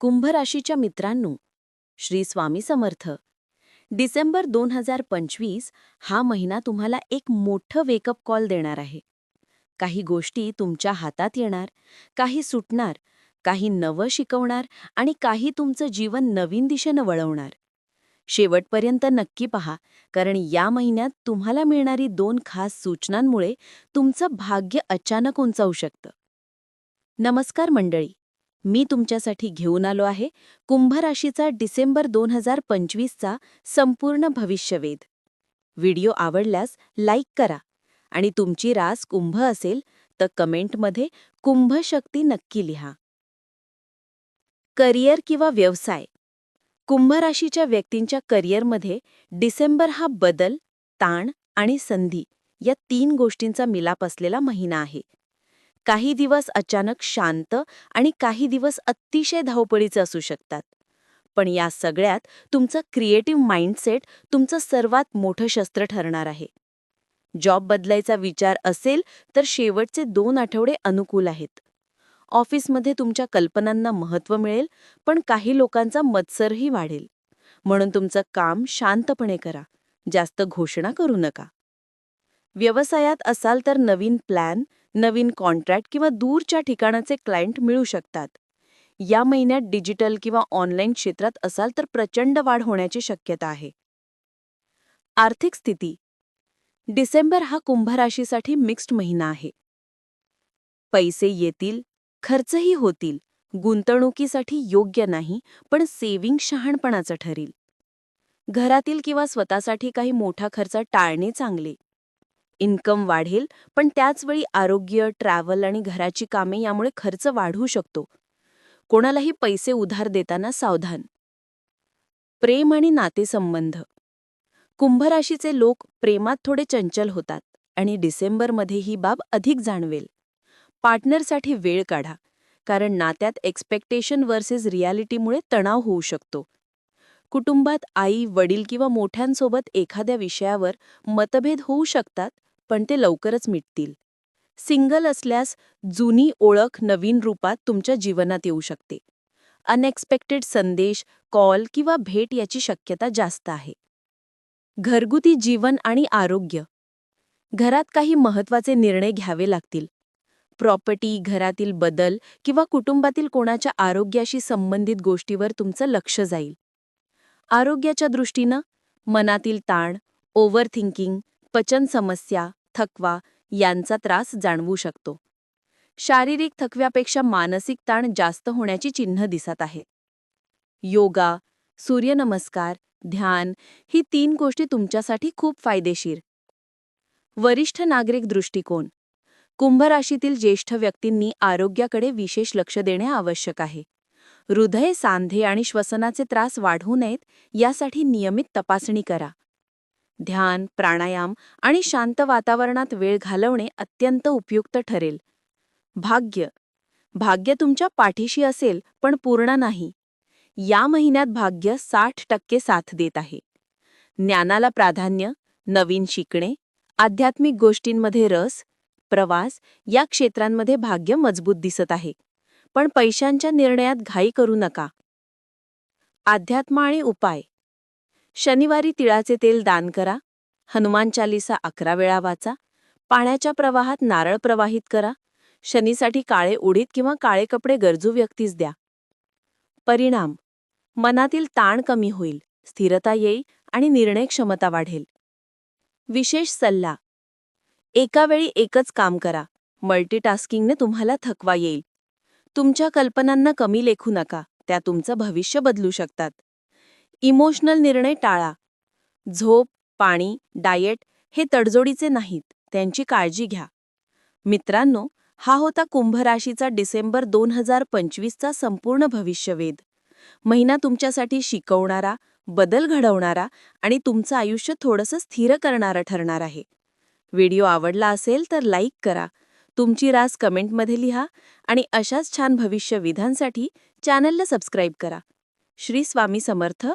कुंभ राशीच्या मित्रांनो श्री स्वामी समर्थ. डिसेंबर दोन हजार पंचवीस हा महिना तुम्हाला एक मोठं वेकअप कॉल देणार आहे. काही गोष्टी तुमच्या हातात येणार काही सुटणार काही नवं शिकवणार आणि काही तुमचं जीवन नवीन दिशेनं वळवणार. शेवटपर्यंत नक्की पहा कारण या महिन्यात तुम्हाला मिळणारी दोन खास सूचनांमुळे तुमचं भाग्य अचानक उंचावू शकतं. नमस्कार मंडळी मी तुमच्यासाठी घेऊन आलो आहे. कुंभ राशीचा डिसेंबर दोन हजार पंचवीसचा संपूर्ण भविष्यवेध. व्हिडिओ आवडल्यास लाईक करा. आणि तुमची रास कुंभ असेल तर कमेंटमध्ये कुंभ शक्ती नक्की लिहा. करिअर किंवा व्यवसाय. कुंभ राशीच्या व्यक्तींच्या करिअरमध्ये डिसेंबर हा बदल ताण आणि संधी या तीन गोष्टींचा मिलाप असलेला महिना आहे. काही दिवस अचानक शांत आणि काही दिवस अतिशय धावपळीचे असू शकतात. पण या सगळ्यात तुमचं क्रिएटिव्ह माइंडसेट तुमचं सर्वात मोठं शस्त्र ठरणार आहे. जॉब बदलायचा विचार असेल तर शेवटचे दोन आठवडे अनुकूल आहेत. ऑफिसमध्ये तुमच्या कल्पनांना महत्त्व मिळेल पण काही लोकांचा मत्सरही वाढेल. म्हणून तुमचं काम शांतपणे करा. जास्त घोषणा करू नका. व्यवसायात असाल तर नवीन प्लॅन नवीन कॉन्ट्रॅक्ट किंवा दूरच्या ठिकाणाचे क्लायंट मिळू शकतात. या महिन्यात डिजिटल किंवा ऑनलाईन क्षेत्रात असाल तर प्रचंड वाढ होण्याची शक्यता आहे. आर्थिक स्थिती. डिसेंबर हा कुंभराशीसाठी मिक्स्ड महिना आहे. पैसे येतील खर्चही होतील गुंतवणुकीसाठी योग्य नाही पण सेव्हिंग शहाणपणाचं ठरेल. घरातील किंवा स्वतःसाठी काही मोठा खर्च टाळणे चांगले. इन्कम वाढेल पण त्याचवेळी आरोग्य ट्रॅव्हल आणि घराची कामे यामुळे खर्च वाढू शकतो. कोणालाही पैसे उधार देताना सावधान. प्रेम आणि नातेसंबंध. कुंभराशीचे लोक प्रेमात थोडे चंचल होतात आणि डिसेंबरमध्ये ही बाब अधिक जाणवेल. पार्टनरसाठी वेळ काढा कारण नात्यात एक्सपेक्टेशन वर्सेस रियालिटीमुळे तणाव होऊ शकतो. कुटुंबात आई वडील किंवा मोठ्यांसोबत एखाद्या विषयावर मतभेद होऊ शकतात पण ते लवकरच मिटतील. सिंगल असल्यास जुनी ओळख नवीन रूपात तुमच्या जीवनात येऊ शकते. अनएक्सपेक्टेड संदेश कॉल किंवा भेट याची शक्यता जास्त आहे. घरगुती जीवन आणि आरोग्य. घरात काही महत्त्वाचे निर्णय घ्यावे लागतील. प्रॉपर्टी घरातील बदल किंवा कुटुंबातील कोणाच्या आरोग्याशी संबंधित गोष्टीवर तुमचं लक्ष जाईल. आरोग्याच्या दृष्टीनं मनातील ताण ओव्हर थिंकिंग पचन समस्या थकवा यांचा त्रास जाणवू शकतो. शारीरिक थकव्यापेक्षा मानसिक ताण जास्त होण्याची चिन्ह दिसत आहे. योगा सूर्यनमस्कार ध्यान ही तीन गोष्टी तुमच्यासाठी खूप फायदेशीर. वरिष्ठ नागरिक दृष्टिकोन. कुंभ राशीतील ज्येष्ठ व्यक्तींनी आरोग्याकडे विशेष लक्ष देणे आवश्यक आहे. हृदय सांधे आणि श्वसनाचे त्रास वाढवू नयेत यासाठी नियमित तपासणी करा. ध्यान प्राणायाम आणि शांत वातावरणात वेळ घालवणे अत्यंत उपयुक्त ठरेल. भाग्य. भाग्य तुमच्या पाठीशी असेल पण पूर्ण नाही. या महिन्यात भाग्य साठ टक्के साथ देत आहे. ज्ञानाला प्राधान्य नवीन शिकणे आध्यात्मिक गोष्टींमध्ये रस प्रवास या क्षेत्रांमध्ये भाग्य मजबूत दिसत आहे. पण पैशांच्या निर्णयात घाई करू नका. अध्यात्म आणि उपाय. शनिवारी तिळाचे तेल दान करा. हनुमान चालिसा अकरा वेळा वाचा. पाण्याच्या प्रवाहात नारळ प्रवाहित करा. शनीसाठी काळे उडीत किंवा काळे कपडे गरजू व्यक्तीस द्या. परिणाम. मनातील ताण कमी होईल. स्थिरता येईल आणि निर्णय क्षमता वाढेल. विशेष सल्ला. एका वेळी एकच काम करा. मल्टीटास्किंगने तुम्हाला थकवा येईल. तुमच्या कल्पनांना कमी लेखू नका. त्या तुमचं भविष्य बदलू शकतात. इमोशनल निर्णय टाळा. झोप पाणी डाएट हे तडजोडीचे नाहीत त्यांची काळजी घ्या. मित्रांनो हा होता कुंभ राशीचा डिसेंबर दोन हजार पंचवीसचा संपूर्ण भविष्यवेध. महिना तुमच्यासाठी शिकवणारा बदल घडवणारा आणि तुमचं आयुष्य थोडंसं स्थिर करणारा ठरणार आहे. व्हिडिओ आवडला असेल तर लाईक करा. तुमची रास कमेंटमध्ये लिहा आणि अशाच छान भविष्यविधांसाठी चॅनलला सबस्क्राईब करा. श्री स्वामी समर्थ.